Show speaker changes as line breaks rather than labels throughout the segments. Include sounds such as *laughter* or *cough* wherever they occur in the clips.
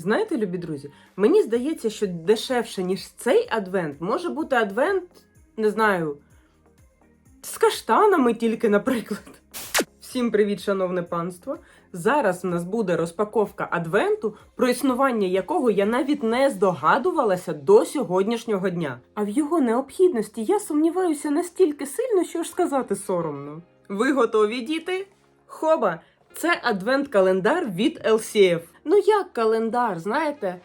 Знаєте, любі друзі, мені здається, що дешевше, ніж цей адвент, може бути адвент, не знаю, з каштанами тільки, наприклад. Всім привіт, шановне панство! Зараз в нас буде розпаковка адвенту, про існування якого я навіть не здогадувалася до сьогоднішнього дня. А в його необхідності я сумніваюся настільки сильно, що ж сказати соромно. Ви готові, діти? Хоба! Це адвент-календар від LCF. Ну як календар, знаєте?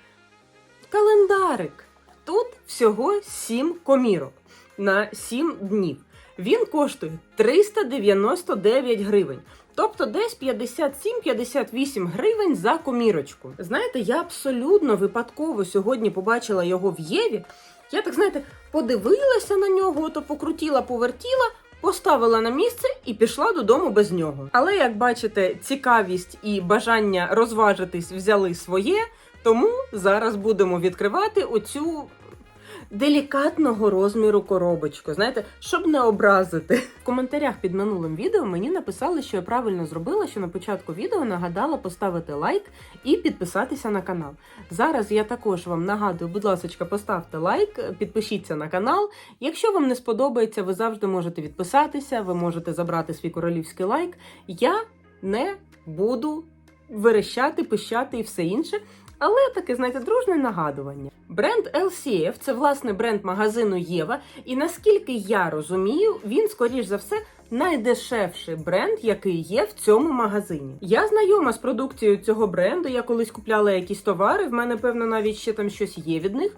Календарик. Тут всього 7 комірок на 7 днів. Він коштує 399 гривень. Тобто десь 57-58 гривень за комірочку. Знаєте, я абсолютно випадково сьогодні побачила його в Єві. Я так знаєте, подивилася на нього, то покрутіла, повертіла, поставила на місце і пішла додому без нього. Але як бачите, цікавість і бажання розважитись взяли своє, тому зараз будемо відкривати оцю делікатного розміру коробочку. Знаєте, щоб не образити. В коментарях під минулим відео мені написали, що я правильно зробила, що на початку відео нагадала поставити лайк і підписатися на канал. Зараз я також вам нагадую, будь ласка, поставте лайк, підпишіться на канал. Якщо вам не сподобається, ви завжди можете відписатися, ви можете забрати свій королівський лайк. Я не буду верещати, пищати і все інше. Але таке, знаєте, дружне нагадування. Бренд LCF – це власне бренд магазину Єва. І наскільки я розумію, він, скоріш за все, найдешевший бренд, який є в цьому магазині. Я знайома з продукцією цього бренду. Я колись купляла якісь товари. В мене, певно, навіть ще там щось є від них.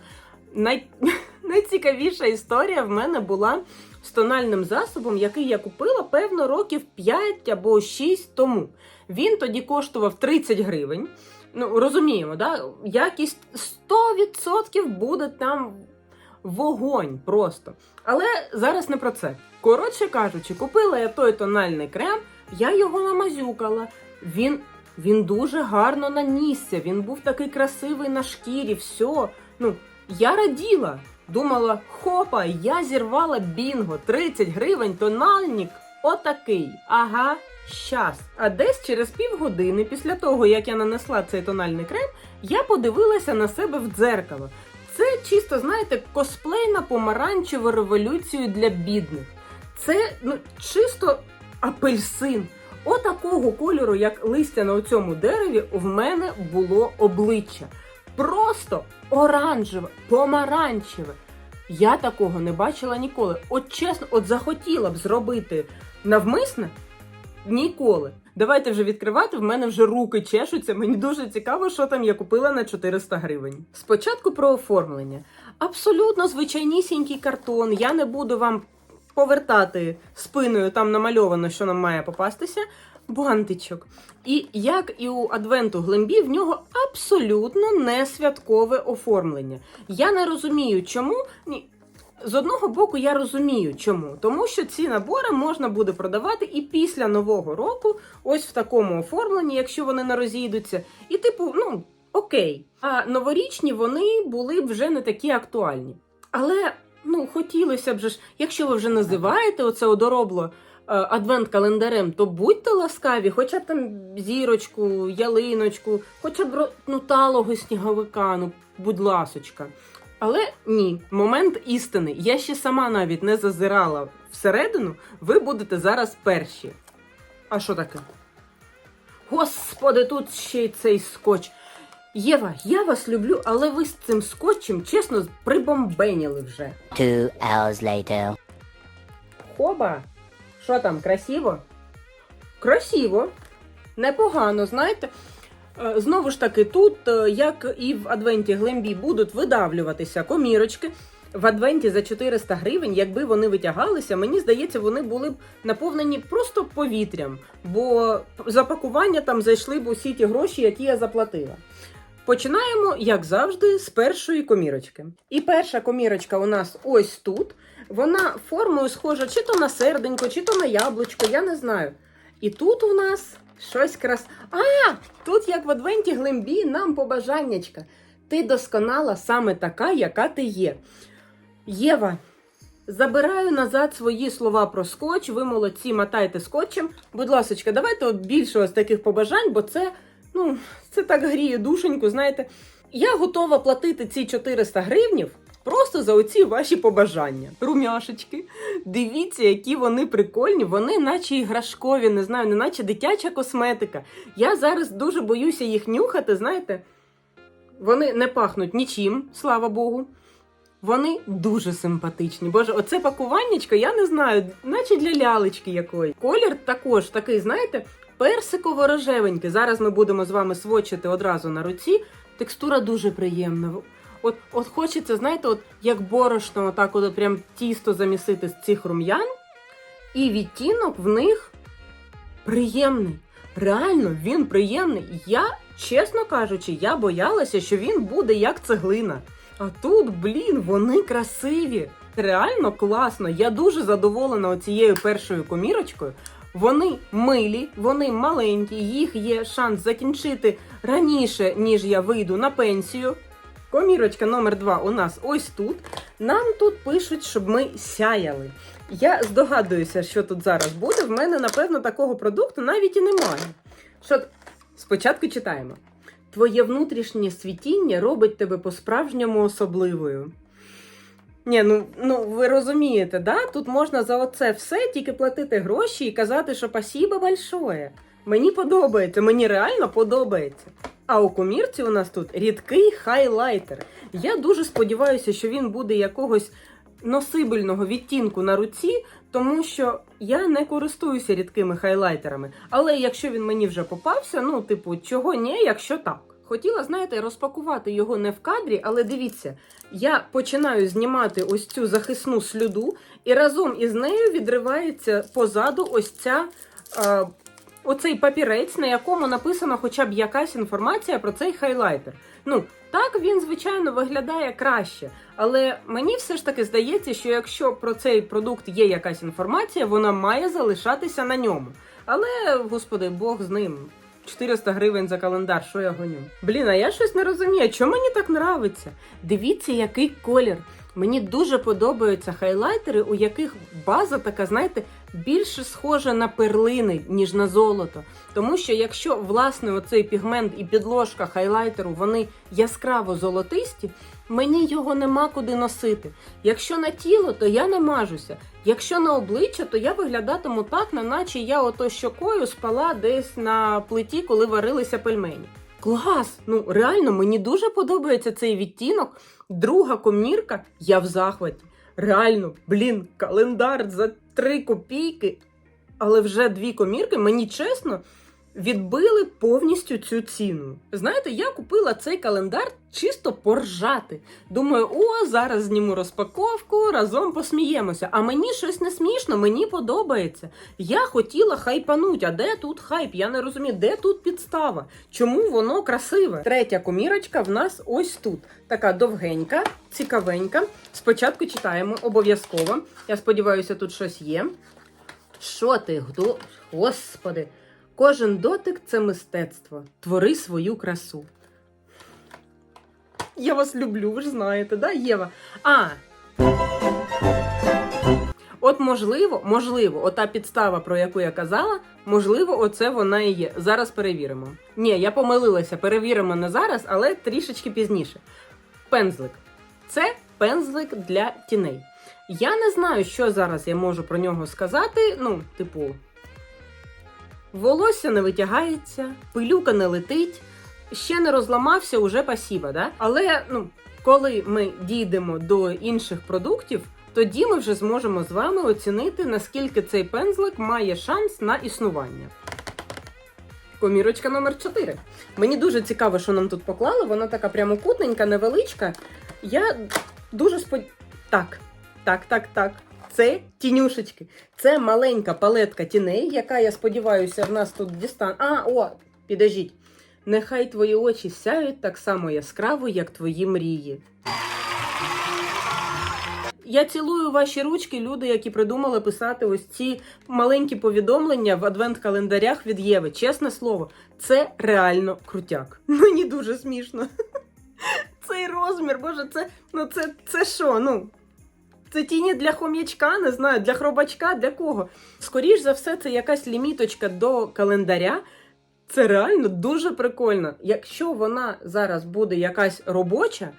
Най... *laughs* Найцікавіша історія в мене була з тональним засобом, який я купила, певно, років 5 або 6 тому. Він тоді коштував 30 гривень. Ну, розуміємо, да? якість 100% буде там вогонь просто. Але зараз не про це. Коротше кажучи, купила я той тональний крем, я його намазюкала. Він, він дуже гарно нанісся, він був такий красивий на шкірі, все. Ну, я раділа. Думала, хопа, я зірвала бінго, 30 гривень, тональник, отакий. Ага, щас. А десь через півгодини після того, як я нанесла цей тональний крем, я подивилася на себе в дзеркало. Це чисто, знаєте, косплей на помаранчеву революцію для бідних. Це ну, чисто апельсин. Отакого кольору, як листя на цьому дереві, в мене було обличчя. Просто оранжеве, помаранчеве. Я такого не бачила ніколи. От чесно, от захотіла б зробити навмисне ніколи. Давайте вже відкривати. В мене вже руки чешуться. Мені дуже цікаво, що там я купила на 400 гривень. Спочатку про оформлення. Абсолютно звичайнісінький картон. Я не буду вам повертати спиною, там намальовано, що нам має попастися. Бантичок. І як і у адвенту Глембі, в нього абсолютно не святкове оформлення. Я не розумію, чому. Ні. З одного боку, я розумію, чому. Тому що ці набори можна буде продавати і після Нового року, ось в такому оформленні, якщо вони не розійдуться. І, типу, ну, окей. А новорічні вони були б вже не такі актуальні. Але ну, хотілося б ж, якщо ви вже називаєте оце одоробло адвент-календарем, то будьте ласкаві, хоча б там зірочку, ялиночку, хоча б ну, талого сніговика, ну, будь ласочка. Але ні, момент істини. Я ще сама навіть не зазирала всередину. Ви будете зараз перші. А що таке? Господи, тут ще й цей скотч. Єва, я вас люблю, але ви з цим скотчем, чесно, прибомбеніли вже.
Two hours later.
Хоба! Що там, красиво? Красиво. Непогано, знаєте. Е, Знову ж таки, тут, е, як і в Адвенті Глембі, будуть видавлюватися комірочки. В Адвенті за 400 гривень, якби вони витягалися, мені здається, вони були б наповнені просто повітрям, бо за пакування там зайшли б усі ті гроші, які я заплатила. Починаємо, як завжди, з першої комірочки. І перша комірочка у нас ось тут. Вона формою схожа чи то на серденько, чи то на яблучко, я не знаю. І тут у нас щось крас. А! Тут, як в Адвенті Глембі, нам побажаннячка. Ти досконала саме така, яка ти є. Єва, забираю назад свої слова про скотч. Ви молодці, мотайте скотчем. Будь ласка, давайте от більше ось таких побажань, бо це Ну, це так гріє душеньку, знаєте. Я готова платити ці 400 гривнів просто за оці ваші побажання. Румяшечки. Дивіться, які вони прикольні. Вони наче іграшкові, не знаю, не наче дитяча косметика. Я зараз дуже боюся їх нюхати, знаєте. Вони не пахнуть нічим, слава Богу. Вони дуже симпатичні. Боже, оце пакуваннячко, я не знаю, наче для лялечки якої. Колір також такий, знаєте, персиково-рожевенький. Зараз ми будемо з вами свочити одразу на руці. Текстура дуже приємна. От, от хочеться, знаєте, от як борошно, отак от, прям тісто замісити з цих рум'ян, і відтінок в них приємний. Реально, він приємний. Я, чесно кажучи, я боялася, що він буде як цеглина. А тут, блін, вони красиві. Реально класно. Я дуже задоволена цією першою комірочкою. Вони милі, вони маленькі, їх є шанс закінчити раніше, ніж я вийду на пенсію. Комірочка номер 2 у нас ось тут. Нам тут пишуть, щоб ми сяяли. Я здогадуюся, що тут зараз буде. В мене, напевно, такого продукту навіть і немає. Що... Спочатку читаємо. Твоє внутрішнє світіння робить тебе по-справжньому особливою. Ні, ну, ну ви розумієте, да? Тут можна за оце все тільки платити гроші і казати, що спасибо большое. Мені подобається, мені реально подобається. А у комірці у нас тут рідкий хайлайтер. Я дуже сподіваюся, що він буде якогось носибельного відтінку на руці, тому що я не користуюся рідкими хайлайтерами. Але якщо він мені вже попався, ну, типу, чого ні, якщо так. Хотіла, знаєте, розпакувати його не в кадрі, але дивіться, я починаю знімати ось цю захисну слюду, і разом із нею відривається позаду ось ця. Оцей папірець, на якому написано хоча б якась інформація про цей хайлайтер. Ну, так він, звичайно, виглядає краще. Але мені все ж таки здається, що якщо про цей продукт є якась інформація, вона має залишатися на ньому. Але, господи, Бог з ним. 400 гривень за календар, що я гоню? Блін, а я щось не розумію, чому мені так нравиться? Дивіться, який колір. Мені дуже подобаються хайлайтери, у яких база така, знаєте, більше схожа на перлини, ніж на золото. Тому що якщо власне оцей пігмент і підложка хайлайтеру вони яскраво золотисті, мені його нема куди носити. Якщо на тіло, то я не мажуся. Якщо на обличчя, то я виглядатиму так, наче я ото щокою спала десь на плиті, коли варилися пельмені. Клас! Ну реально, мені дуже подобається цей відтінок. Друга комірка, я в захваті. Реально, блін, календар за 3 копійки, але вже дві комірки, мені чесно, відбили повністю цю ціну. Знаєте, я купила цей календар чисто поржати. Думаю, о, зараз зніму розпаковку, разом посміємося. А мені щось не смішно, мені подобається. Я хотіла хайпануть. А де тут хайп? Я не розумію, де тут підстава? Чому воно красиве? Третя комірочка в нас ось тут. Така довгенька, цікавенька. Спочатку читаємо обов'язково. Я сподіваюся, тут щось є. Що ти? Хто? Господи. Кожен дотик це мистецтво. Твори свою красу. Я вас люблю, ви ж знаєте, да, Єва? А. От можливо, можливо, ота підстава, про яку я казала, можливо, оце вона і є. Зараз перевіримо. Ні, я помилилася, перевіримо не зараз, але трішечки пізніше. Пензлик. Це пензлик для тіней. Я не знаю, що зараз я можу про нього сказати. Ну, типу, волосся не витягається, пилюка не летить, ще не розламався, уже пасіба, да? Але ну, коли ми дійдемо до інших продуктів, тоді ми вже зможемо з вами оцінити, наскільки цей пензлик має шанс на існування. Комірочка номер 4. Мені дуже цікаво, що нам тут поклали. Вона така прямокутненька, невеличка. Я дуже спод... Так, так, так, так. Це тінюшечки. Це маленька палетка тіней, яка, я сподіваюся, в нас тут дістан. А, о, підождіть. Нехай твої очі сяють так само яскраво, як твої мрії. Я цілую ваші ручки, люди, які придумали писати ось ці маленькі повідомлення в адвент-календарях від Єви. Чесне слово, це реально крутяк. *laughs* Мені дуже смішно. Цей розмір, боже, це ну це, це що? Ну це тіні для хом'ячка, не знаю, для хробачка, для кого. Скоріш за все, це якась ліміточка до календаря. Це реально дуже прикольно. Якщо вона зараз буде якась робоча,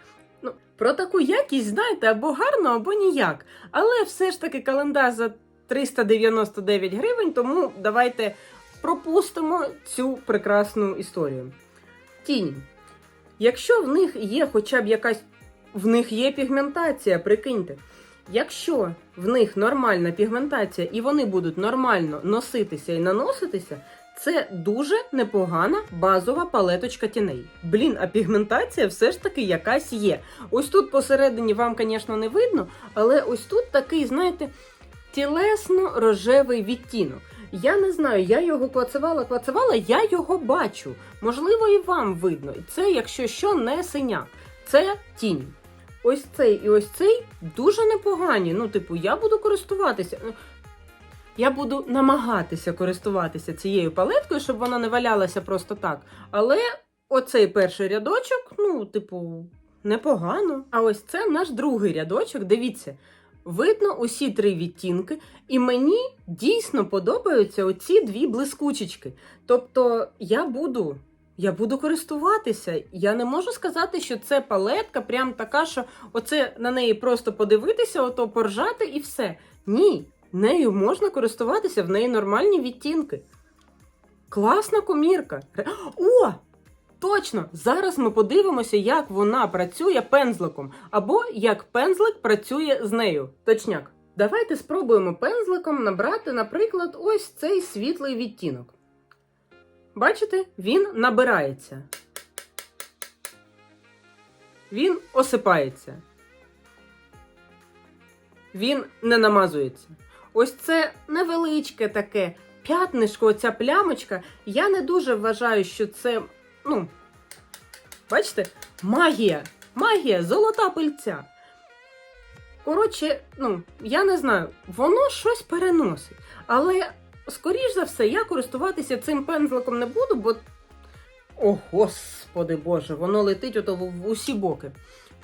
ну про таку якість знаєте або гарно, або ніяк. Але все ж таки календар за 399 гривень, тому давайте пропустимо цю прекрасну історію. Тіні. Якщо в них є хоча б якась. В них є пігментація, прикиньте. Якщо в них нормальна пігментація і вони будуть нормально носитися і наноситися, це дуже непогана базова палеточка тіней. Блін, а пігментація все ж таки якась є. Ось тут посередині вам, звісно, не видно, але ось тут такий, знаєте, тілесно-рожевий відтінок. Я не знаю, я його клацевала, клацевала, я його бачу. Можливо, і вам видно. Це, якщо що, не синяк. Це тінь. Ось цей і ось цей дуже непогані. Ну, типу, я буду користуватися. Ну, Я буду намагатися користуватися цією палеткою, щоб вона не валялася просто так. Але оцей перший рядочок, ну, типу, непогано. А ось це наш другий рядочок. Дивіться, видно усі три відтінки, і мені дійсно подобаються оці дві блискучечки. Тобто я буду. Я буду користуватися. Я не можу сказати, що це палетка, прям така, що оце на неї просто подивитися, ото поржати і все. Ні, нею можна користуватися, в неї нормальні відтінки. Класна комірка. О! Точно! Зараз ми подивимося, як вона працює пензликом, або як пензлик працює з нею. Точняк. Давайте спробуємо пензликом набрати, наприклад, ось цей світлий відтінок. Бачите, він набирається. Він осипається. Він не намазується. Ось це невеличке таке п'ятнишко, оця плямочка. Я не дуже вважаю, що це, ну, бачите, магія. Магія, золота пильця. Коротше, ну, я не знаю, воно щось переносить. Але, скоріш за все, я користуватися цим пензликом не буду, бо. О, господи Боже, воно летить ото в, усі боки.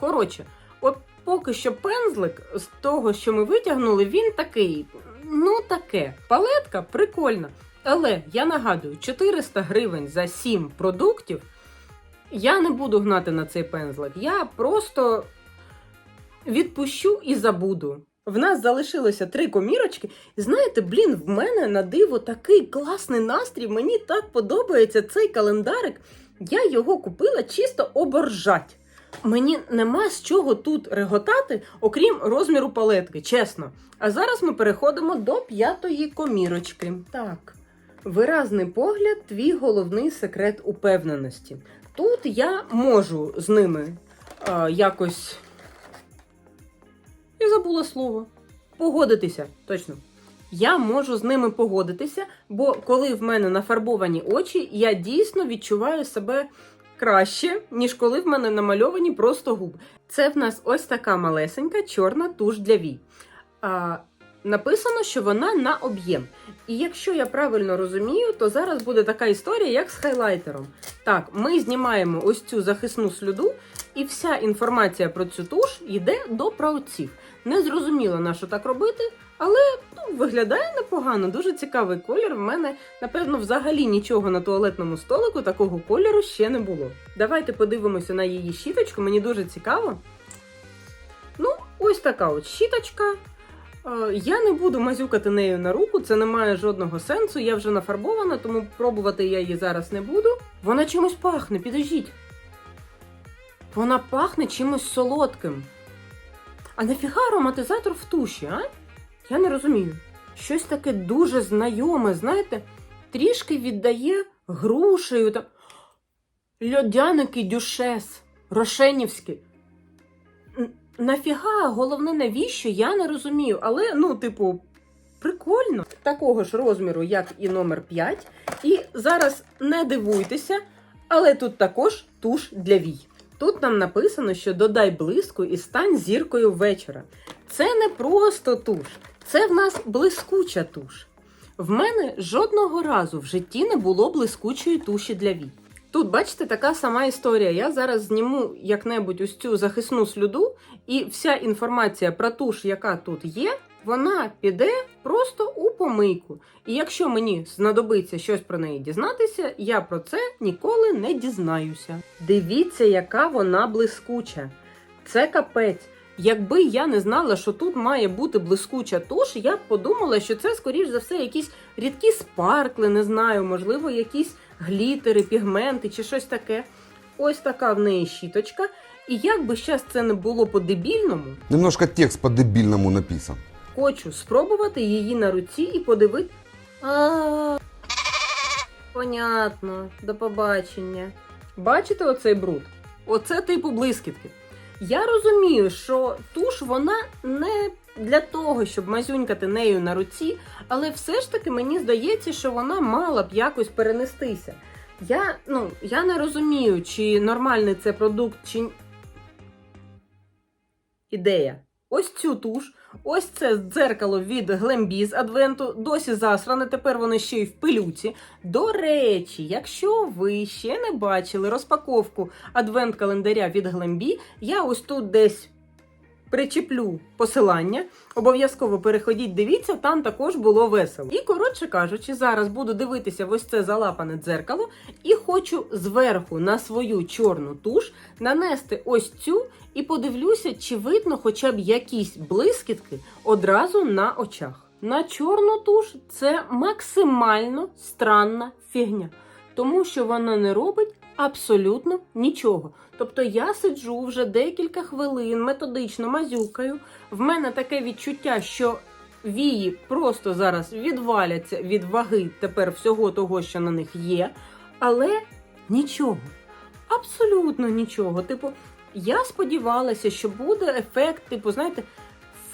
Коротше, от поки що пензлик з того, що ми витягнули, він такий. Ну, таке. Палетка прикольна. Але я нагадую, 400 гривень за 7 продуктів. Я не буду гнати на цей пензлик. Я просто відпущу і забуду. В нас залишилося три комірочки. І знаєте, блін, в мене на диво такий класний настрій. Мені так подобається цей календарик. Я його купила чисто оборжать. Мені нема з чого тут реготати, окрім розміру палетки, чесно. А зараз ми переходимо до п'ятої комірочки. Так. Виразний погляд, твій головний секрет упевненості. Тут я можу з ними а, якось. Я забула слово. Погодитися, точно. Я можу з ними погодитися, бо коли в мене нафарбовані очі, я дійсно відчуваю себе краще, ніж коли в мене намальовані просто губи. Це в нас ось така малесенька чорна туш для вій. А, написано, що вона на об'єм. І якщо я правильно розумію, то зараз буде така історія, як з хайлайтером. Так, ми знімаємо ось цю захисну сліду, і вся інформація про цю туш йде до праотців. Не зрозуміло, на що так робити, але ну, виглядає непогано, дуже цікавий колір. В мене, напевно, взагалі нічого на туалетному столику такого кольору ще не було. Давайте подивимося на її щіточку, мені дуже цікаво. Ну, ось така от щіточка. Е, Я не буду мазюкати нею на руку, це не має жодного сенсу. Я вже нафарбована, тому пробувати я її зараз не буду. Вона чимось пахне, підождіть. Вона пахне чимось солодким. А нафіга ароматизатор в туші, а? Я не розумію. Щось таке дуже знайоме, знаєте, трішки віддає грушею та. Льодяники дюшес, рошенівські. Нафіга, головне, навіщо, я не розумію. Але, ну, типу, прикольно. Такого ж розміру, як і номер 5. І зараз не дивуйтеся, але тут також туш для вій. Тут нам написано, що додай блиску і стань зіркою вечора. Це не просто туш, це в нас блискуча туш. В мене жодного разу в житті не було блискучої туші для вій. Тут, бачите, така сама історія. Я зараз зніму як-небудь ось цю захисну слюду, і вся інформація про туш, яка тут є, вона піде просто у помийку. І якщо мені знадобиться щось про неї дізнатися, я про це ніколи не дізнаюся. Дивіться, яка вона блискуча. Це капець. Якби я не знала, що тут має бути блискуча туш, я б подумала, що це, скоріш за все, якісь рідкі спаркли, не знаю, можливо, якісь глітери, пігменти чи щось таке. Ось така в неї щіточка. І як би щас це не було по-дебільному,
Немножко текст по-дебильному написан.
Хочу спробувати її на руці і подивити. Понятно, до побачення. Бачите оцей бруд? Оце типу блискітки. Я розумію, що туш вона не для того, щоб мазюнькати нею на руці, але все ж таки мені здається, що вона мала б якось перенестися. Я, ну, я не розумію, чи нормальний це продукт, чи ідея. Ось цю туш, ось це дзеркало від Глембі з Адвенту, досі засране, тепер воно ще й в пилюці. До речі, якщо ви ще не бачили розпаковку адвент-календаря від Глембі, я ось тут десь причеплю посилання. Обов'язково переходіть, дивіться, там також було весело. І коротше кажучи, зараз буду дивитися ось це залапане дзеркало і хочу зверху на свою чорну туш нанести ось цю і подивлюся, чи видно хоча б якісь блискітки одразу на очах. На чорну туш це максимально странна фігня, тому що вона не робить абсолютно нічого. Тобто я сиджу вже декілька хвилин, методично мазюкаю. В мене таке відчуття, що вії просто зараз відваляться від ваги тепер всього того, що на них є, але нічого. Абсолютно нічого. Типу, я сподівалася, що буде ефект, типу, знаєте,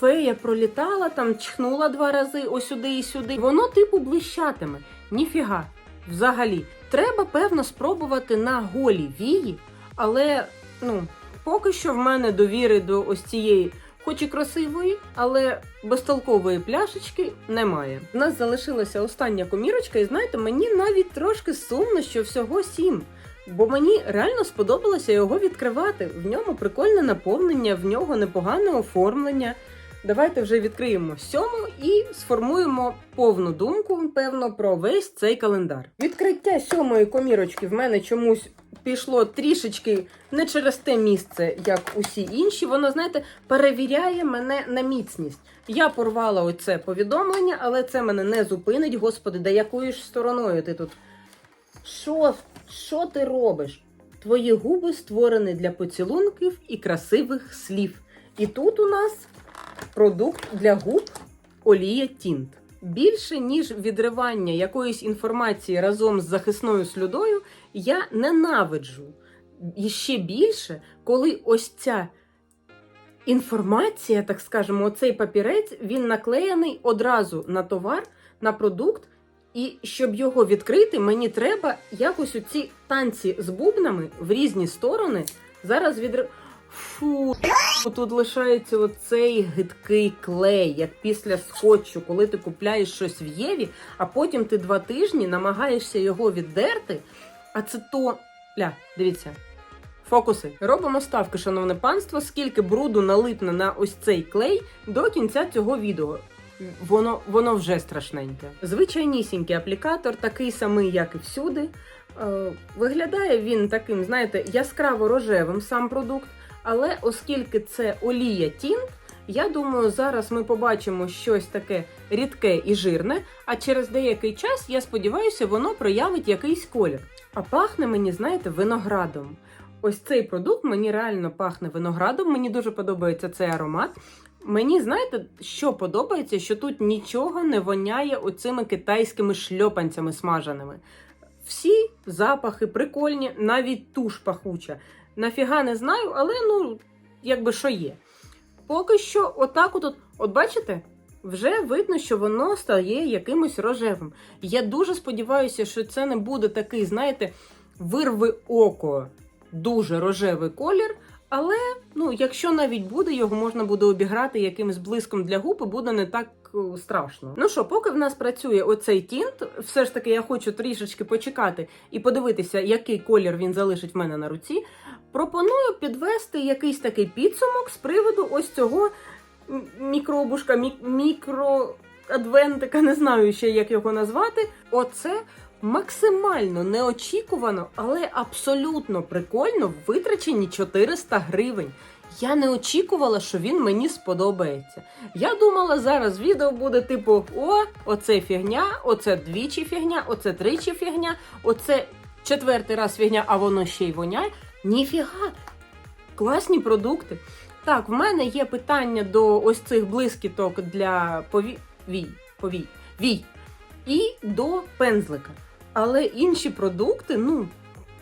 фея пролітала, там чхнула два рази ось сюди і сюди. Воно, типу, блищатиме. Ніфіга. Взагалі. Треба, певно, спробувати на голі вії, але ну, поки що в мене довіри до ось цієї, хоч і красивої, але безтолкової пляшечки немає. У нас залишилася остання комірочка, і знаєте, мені навіть трошки сумно, що всього сім. Бо мені реально сподобалося його відкривати. В ньому прикольне наповнення, в нього непогане оформлення. Давайте вже відкриємо сьому і сформуємо повну думку, певно, про весь цей календар. Відкриття сьомої комірочки в мене чомусь пішло трішечки не через те місце, як усі інші. Воно, знаєте, перевіряє мене на міцність. Я порвала оце повідомлення, але це мене не зупинить. Господи, да якою ж стороною ти тут? Що, що ти робиш? Твої губи створені для поцілунків і красивих слів. І тут у нас продукт для губ олія Тінт. Більше ніж відривання якоїсь інформації разом з захисною слюдою, я ненавиджу. І ще більше, коли ось ця інформація, так скажемо, оцей папірець, він наклеєний одразу на товар, на продукт. І щоб його відкрити, мені треба якось у ці танці з бубнами в різні сторони. Зараз відри... Фу, тут лишається оцей гидкий клей, як після скотчу, коли ти купляєш щось в Єві, а потім ти два тижні намагаєшся його віддерти. А це то. Ля, дивіться. Фокуси. Робимо ставки, шановне панство, скільки бруду налипне на ось цей клей до кінця цього відео. Воно, воно вже страшненьке. Звичайнісінький аплікатор, такий самий, як і всюди. Е, виглядає він таким, знаєте, яскраво рожевим сам продукт. Але оскільки це олія тінт, я думаю, зараз ми побачимо щось таке рідке і жирне, а через деякий час, я сподіваюся, воно проявить якийсь колір. А пахне мені, знаєте, виноградом. Ось цей продукт мені реально пахне виноградом. Мені дуже подобається цей аромат. Мені знаєте, що подобається, що тут нічого не воняє оцими китайськими шльопанцями смаженими. Всі запахи прикольні, навіть туш пахуча. Нафіга не знаю, але ну, якби що є. Поки що, отак от, от бачите, вже видно, що воно стає якимось рожевим. Я дуже сподіваюся, що це не буде такий, знаєте, вирви око, дуже рожевий колір. Але ну, якщо навіть буде, його можна буде обіграти якимось блиском для губ і буде не так е, страшно. Ну що, поки в нас працює оцей тінт, все ж таки я хочу трішечки почекати і подивитися, який колір він залишить в мене на руці. Пропоную підвести якийсь такий підсумок з приводу ось цього мікробушка, мі- мікроадвентика, не знаю ще, як його назвати. Оце максимально неочікувано, але абсолютно прикольно витрачені 400 гривень. Я не очікувала, що він мені сподобається. Я думала, зараз відео буде типу: о, оце фігня, оце двічі фігня, оце тричі фігня, оце четвертий раз фігня, а воно ще й воняє. Ніфіга! Класні продукти. Так, в мене є питання до ось цих блискіток для пові... вій, повій, вій і до пензлика. Але інші продукти, ну,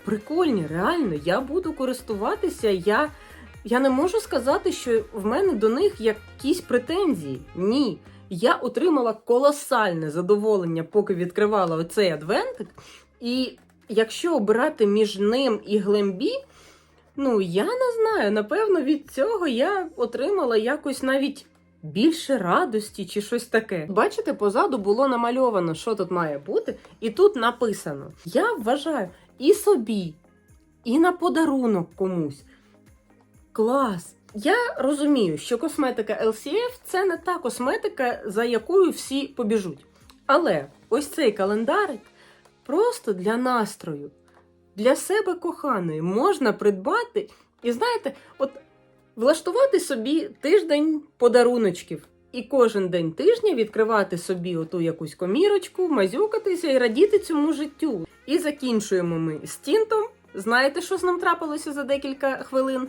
прикольні, реально, я буду користуватися. Я, я не можу сказати, що в мене до них якісь претензії. Ні. Я отримала колосальне задоволення, поки відкривала оцей адвентик. І якщо обирати між ним і глембі, ну я не знаю. Напевно, від цього я отримала якось навіть більше радості чи щось таке. Бачите, позаду було намальовано, що тут має бути, і тут написано: Я вважаю і собі, і на подарунок комусь. Клас! Я розумію, що косметика LCF це не та косметика, за якою всі побіжуть. Але ось цей календарик просто для настрою, для себе коханої можна придбати. І знаєте, от влаштувати собі тиждень подаруночків. І кожен день тижня відкривати собі оту якусь комірочку, мазюкатися і радіти цьому життю. І закінчуємо ми з тінтом. Знаєте, що з ним трапилося за декілька хвилин?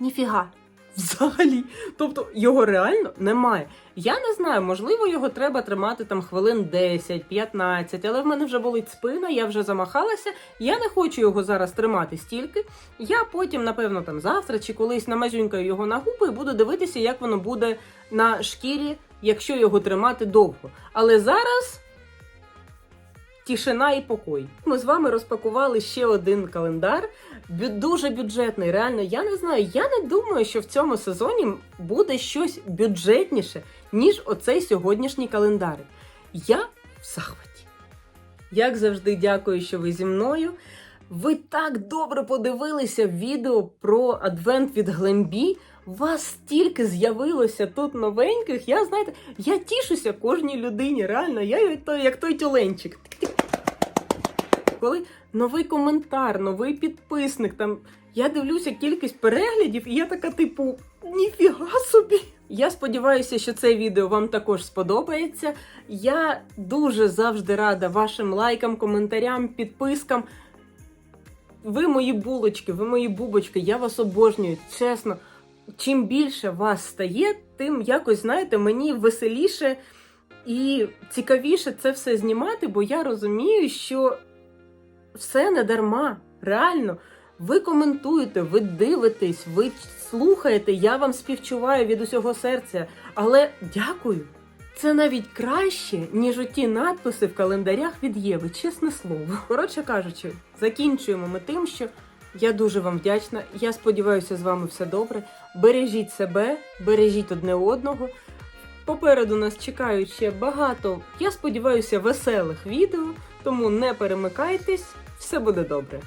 Ніфіга. Взагалі. Тобто його реально немає. Я не знаю, можливо, його треба тримати там хвилин 10-15, але в мене вже болить спина, я вже замахалася. Я не хочу його зараз тримати стільки. Я потім, напевно, там завтра чи колись намазюнькаю його на губи і буду дивитися, як воно буде на шкірі, якщо його тримати довго. Але зараз. Тишина і покой. Ми з вами розпакували ще один календар. Дуже бюджетний. Реально, я не знаю. Я не думаю, що в цьому сезоні буде щось бюджетніше, ніж оцей сьогоднішній календар. Я в захваті. Як завжди, дякую, що ви зі мною. Ви так добре подивилися відео про адвент від Глембі. Вас стільки з'явилося тут новеньких. Я знаєте, я тішуся кожній людині. Реально, я як той, як той тюленчик. Коли новий коментар, новий підписник, там я дивлюся кількість переглядів, і я така, типу, ніфіга собі. Я сподіваюся, що це відео вам також сподобається. Я дуже завжди рада вашим лайкам, коментарям, підпискам. Ви мої булочки, ви мої бубочки, я вас обожнюю, чесно. Чим більше вас стає, тим якось, знаєте, мені веселіше і цікавіше це все знімати, бо я розумію, що все не дарма. Реально, ви коментуєте, ви дивитесь, ви слухаєте, я вам співчуваю від усього серця. Але дякую. Це навіть краще, ніж оті надписи в календарях від Єви, чесне слово. Коротше кажучи, закінчуємо ми тим, що я дуже вам вдячна. Я сподіваюся, з вами все добре. Бережіть себе, бережіть одне одного. Попереду нас чекають ще багато, я сподіваюся, веселих відео, тому не перемикайтесь, все буде добре.